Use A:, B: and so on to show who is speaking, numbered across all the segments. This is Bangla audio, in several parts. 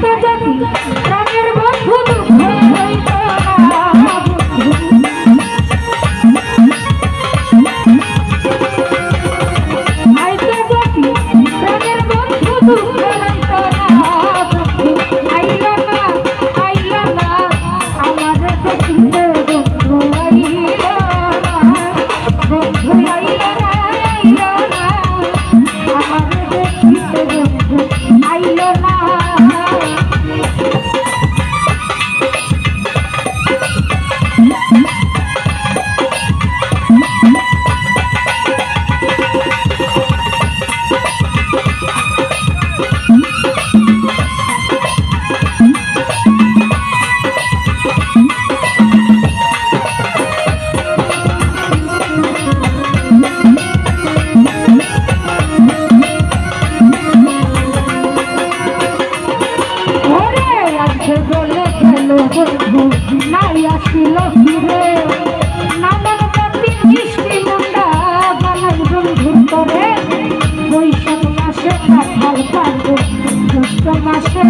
A: terjadi. সে বলে গেল বন্ধু নাই আসিল ফিরে নামের প্রতি দৃষ্টি মুন্ডা বালাই বন্ধুর করে বৈশাখ মাসে কাঁঠাল পাবো জ্যৈষ্ঠ মাসে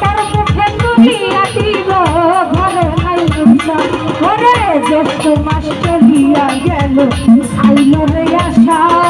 A: তার মুখে তুলিয়া দিব ঘরে নাই ঘরে জ্যৈষ্ঠ মাস চলিয়া গেল, আইল রে আশা।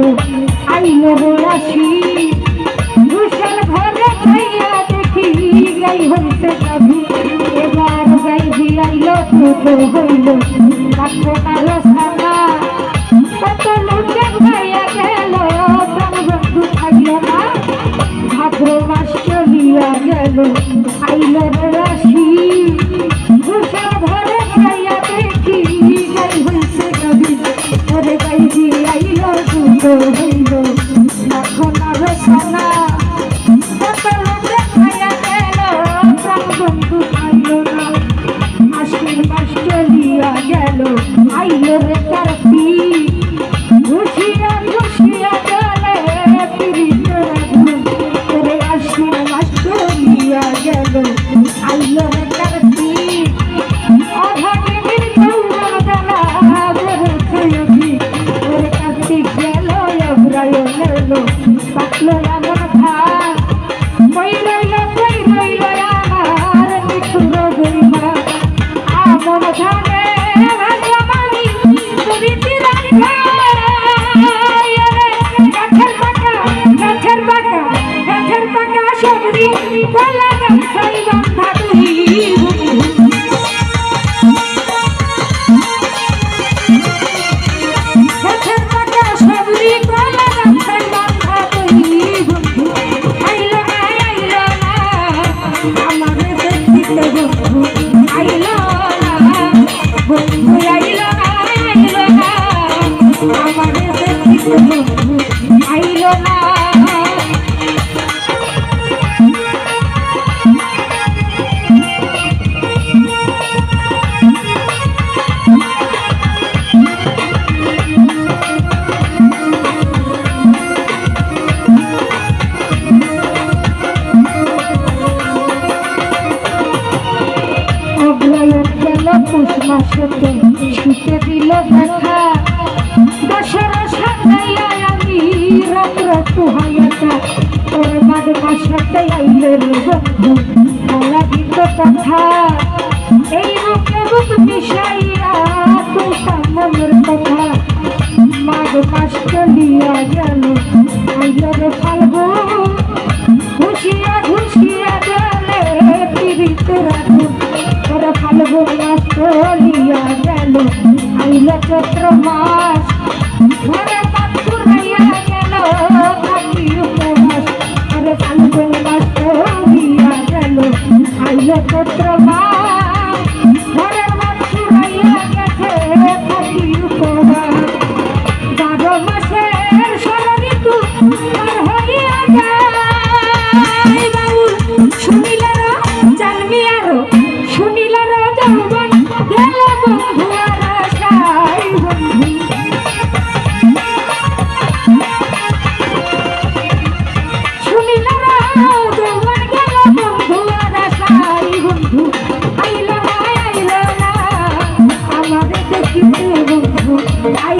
A: আইলো আইলো আসি দুশাল ঘরে খাইয়া দেখি গাই হইতে যাবি এবার গাই দিয়াইলো তো হইল কাকো কালো সাদা। কত লোকে খাইয়া গেল তার বন্ধু থাকল না ভাদ্র মাস চলিয়া গেল, আইলো সঙ্গ পাইল না। মাস্টার মাস্টার দিয়া গেল আইল রে তার ঘুষিয়া ঘুষিয়া চলে রে আসিয়া মাস্টার দিয়া গেল আইল রে না পুষ মাসেতে শীতে দিল দেখা দশর সাজাইয়া আমি রাত্র তুহাইয়াটা তোর মাঘ মাসেতে আইলে বন্ধু বলা গীত কথা এই রূপে রূপ মিশাইয়া তুই মনের কথা মাঘ মাস চলিয়া গেল আইল রে ফাল্গুন ঘুষিয়া ঘুষিয়া গেলে পিড়িত রাখুন আইল চৈত্র মাস ঘরে পাথুরাইয়া গেল কাটি উপবাস ওরে ফাল্গুন মাস চলিয়া গেল আইল চৈত্র মাস ঘরে পাথুরাইয়া গেছে কাটি উপবাস বারো মাসের ষোলো ঋতু পার হইয়া যায় বাউল শুনিলার জানবি আরও শুনিলার যাও I